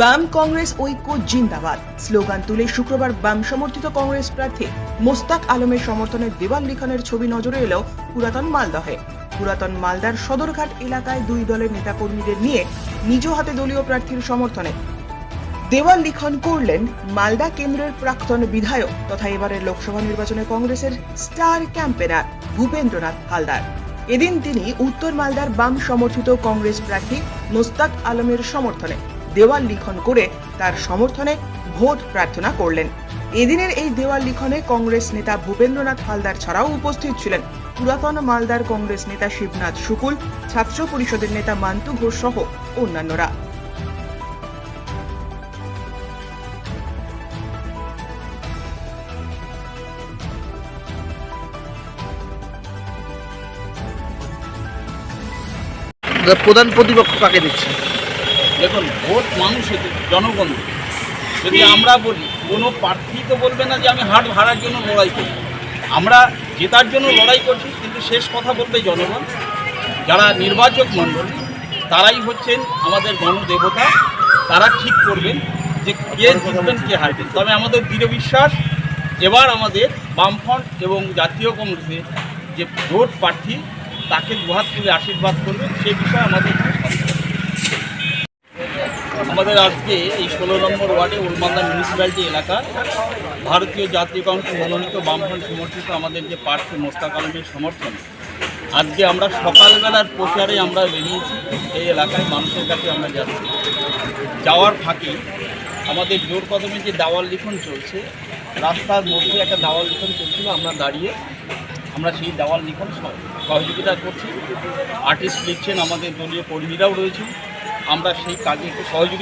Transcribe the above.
বাম কংগ্রেস ঐক্য জিন্দাবাদ। স্লোগান তুলে শুক্রবার বাম সমর্থিত কংগ্রেস প্রার্থী মোস্তাক আলমের সমর্থনে দেওয়াল লিখনের ছবি নজরে এলো পুরাতন মালদহে। পুরাতন মালদার সদরঘাট এলাকায় দুই দলের নেতাকর্মীদের নিয়ে নিজ হাতে দলীয় প্রার্থীর সমর্থনে দেওয়াল লিখন করলেন মালদা কেন্দ্রের প্রাক্তন বিধায়ক তথা এবারের লোকসভা নির্বাচনে কংগ্রেসের স্টার ক্যাম্পেনার ভূপেন্দ্রনাথ হালদার। এদিন তিনি উত্তর মালদার বাম সমর্থিত কংগ্রেস প্রার্থী মোস্তাক আলমের সমর্থনে দেওয়াল লিখন করে তার সমর্থনে ভোট প্রার্থনা করলেন। এদিনের এই দেওয়াল লিখনে কংগ্রেস নেতা ভূপেন্দ্রনাথ হালদার ছাড়াও উপস্থিত ছিলেন পুরাতন মালদার কংগ্রেস নেতা শিবনাথ শুকুল, ছাত্র পরিষদের নেতা মান্তু ঘোষ সহ অন্যান্যরা। প্রধান প্রতিপক্ষ কাকে দিচ্ছে দেখুন, ভোট মানুষের জনগণ যদি আমরা বলি, কোনো প্রার্থী তো বলবে না যে আমি হাট ভাড়ার জন্য লড়াই করি আমরা জেতার জন্য লড়াই করছি, কিন্তু শেষ কথা বলবে জনগণ। যারা নির্বাচক মণ্ডলী, তারাই হচ্ছেন আমাদের গণদেবতা। তারা ঠিক করবেন যে কে জিতবেন, কে হারবেন। তবে আমাদের দৃঢ় বিশ্বাস, এবার আমাদের বামফ্রন্ট এবং জাতীয় কংগ্রেসের যে ভোট প্রার্থী, তাকে দুহাত তুলে আশীর্বাদ করবেন, সে বিষয়ে আমাদের। আমাদের আজকে এই ষোলো নম্বর ওয়ার্ডে উলমালদা মিউনিসিপ্যালিটি এলাকা, ভারতীয় জাতীয় কংগ্রেস মনোনীত বামফ্রন্ট সমর্থিত আমাদের যে প্রার্থী মোস্তাক আলমের সমর্থন। আজকে আমরা সকালবেলার প্রচারে আমরা বেরিয়েছি, এই এলাকায় মানুষের কাছে আমরা যাচ্ছি। যাওয়ার ফাঁকে আমাদের জোর কদমে যে দাওয়াল লিখন চলছে, রাস্তার মধ্যে একটা দাওয়াল লিখন চলছিল, আমরা দাঁড়িয়ে আমরা সেই দেওয়াল লিখন সহ- সহযোগিতা করছি। আর্টিস্ট লিখছেন আমাদের দলীয় কর্মীরাও রয়েছেন। আমরা সেই কাজে একটু সহযোগিতা